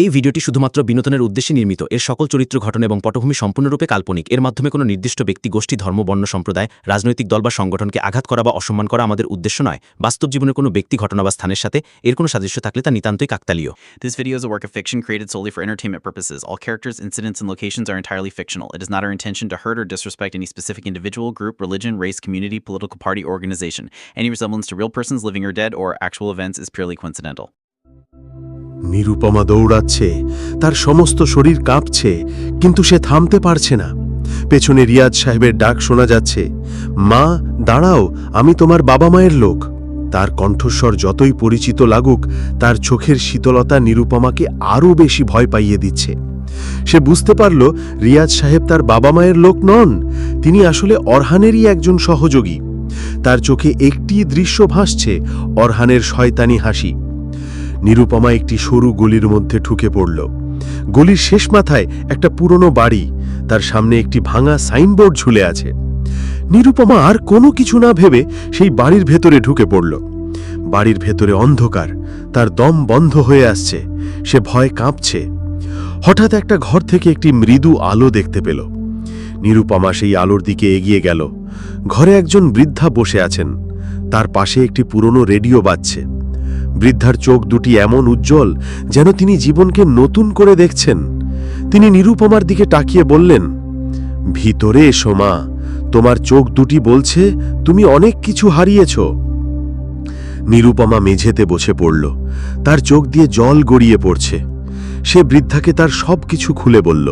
এই ভিডিওটি শুধুমাত্র বিনোদনের উদ্দেশ্যে নির্মিত এর সকল চরিত্র ঘটনা এবং পটভূমি সম্পূর্ণরূপে কাল্পনিক এর মাধ্যমে কোনো নির্দিষ্ট ব্যক্তি গোষ্ঠী ধর্ম বর্ণ সম্প্রদায় রাজনৈতিক দল বা সংগঠনকে আঘাত করা বা অসম্মান করা আমাদের উদ্দেশ্য নয় বাস্তব জীবনের কোনো ব্যক্তি ঘটনা বা স্থানের সাথে এর কোনো সাদৃশ্য থাকলে তা নিতান্তই কাকতালীয় This video is a work of fiction created solely for entertainment purposes. All characters, incidents, and locations are entirely fictional. It is not our intention to hurt or disrespect any specific individual, group, religion, race, community, political party, or organization. Any resemblance to real persons living or dead or actual events is purely coincidental. Nirupama দৌড়াচ্ছে, তার সমস্ত শরীর কাঁপছে, কিন্তু সে থামতে পারছে না। পেছনে রিয়াজ সাহেবের ডাক শোনা যাচ্ছে, মা, দাঁড়াও, আমি তোমার বাবা মায়ের লোক। তার কণ্ঠস্বর যতই পরিচিত লাগুক, তার চোখের শীতলতা নিরুপমাকে আরও বেশি ভয় পাইয়ে দিচ্ছে। সে বুঝতে পারল রিয়াজ সাহেব তার বাবা মায়ের লোক নন, তিনি আসলে অরহানেরই একজন সহযোগী। তার চোখে একটি দৃশ্য ভাসছে, অরহানের শয়তানি হাসি। নিরুপমা একটি সরু গলির মধ্যে ঢুকে পড়ল। গলির শেষ মাথায় একটা পুরনো বাড়ি, তার সামনে একটি ভাঙা সাইনবোর্ড ঝুলে আছে। নিরুপমা আর কোনো কিছু না ভেবে সেই বাড়ির ভেতরে ঢুকে পড়ল। বাড়ির ভেতরে অন্ধকার, তার দম বন্ধ হয়ে আসছে, সে ভয় কাঁপছে। হঠাৎ একটা ঘর থেকে একটি মৃদু আলো দেখতে পেল। নিরুপমা সেই আলোর দিকে এগিয়ে গেল। ঘরে একজন বৃদ্ধা বসে আছেন। তার পাশে একটি পুরনো রেডিও বাজছে। বৃদ্ধার চোখ দুটি এমন উজ্জ্বল যেন তিনি জীবনকে নতুন করে দেখছেন। তিনি নিরুপমার দিকে তাকিয়ে বললেন, ভিতরে এসো মা, তোমার চোখ দুটি বলছে, তুমি অনেক কিছু হারিয়েছ। নিরুপমা মেঝেতে বসে পড়ল, তার চোখ দিয়ে জল গড়িয়ে পড়ছে। সে বৃদ্ধাকে তার সব কিছু খুলে বলল।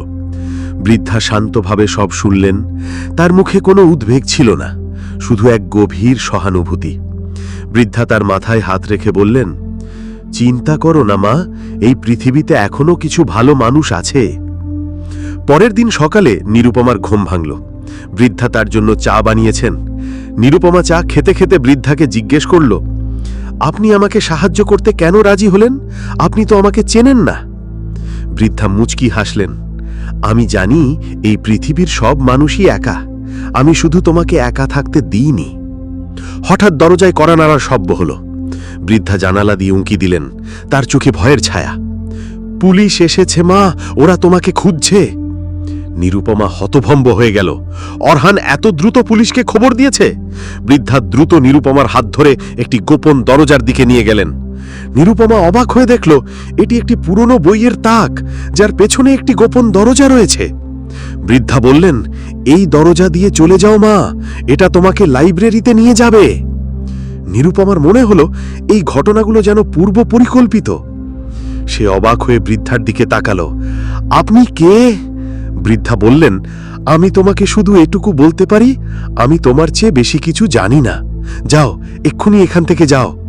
বৃদ্ধা শান্তভাবে সব শুনলেন, তার মুখে কোনো উদ্বেগ ছিল না, শুধু এক গভীর সহানুভূতি। বৃদ্ধা তার মাথায় হাত রেখে বললেন, চিন্তা করো না মা, এই পৃথিবীতে এখনও কিছু ভালো মানুষ আছে। পরের দিন সকালে নিরুপমার ঘুম ভাঙল। বৃদ্ধা তার জন্য চা বানিয়েছেন। নিরুপমা চা খেতে খেতে বৃদ্ধাকে জিজ্ঞেস করল, আপনি আমাকে সাহায্য করতে কেন রাজি হলেন? আপনি তো আমাকে চেনেন না। বৃদ্ধা মুচকি হাসলেন, আমি জানি এই পৃথিবীর সব মানুষই একা। আমি শুধু তোমাকে একা থাকতে দিইনি। হঠাৎ দরজায় কড়া নাড়ার শব্দ হল। বৃদ্ধা জানালা দিয়ে উঁকি দিলেন। তার চোখে ভয়ের ছায়া। পুলিশ এসেছে, মা! ওরা তোমাকে খুঁজছে! নিরুপমা হতভম্ব হয়ে গেল। অরহান, এত দ্রুত পুলিশকে খবর দিয়েছে? বৃদ্ধা দ্রুত নিরুপমার হাত ধরে একটি গোপন দরজার দিকে নিয়ে গেলেন। নিরুপমা অবাক হয়ে দেখল, এটি একটি পুরনো বইয়ের তাক, যার পেছনে একটি গোপন দরজা রয়েছে। বৃদ্ধা বললেন, এই দরজা দিয়ে চলে যাও মা, এটা তোমাকে লাইব্রেরিতে নিয়ে যাবে। নিরুপমার মনে হলো, এই ঘটনাগুলো যেন পূর্ব পরিকল্পিত। সে অবাক হয়ে বৃদ্ধার দিকে তাকালো। আপনি কে? বৃদ্ধা বললেন, আমি তোমাকে শুধু এটুকু বলতে পারি, আমি তোমার চেয়ে বেশি কিছু জানি না। যাও, এক্ষুনি এখান থেকে যাও।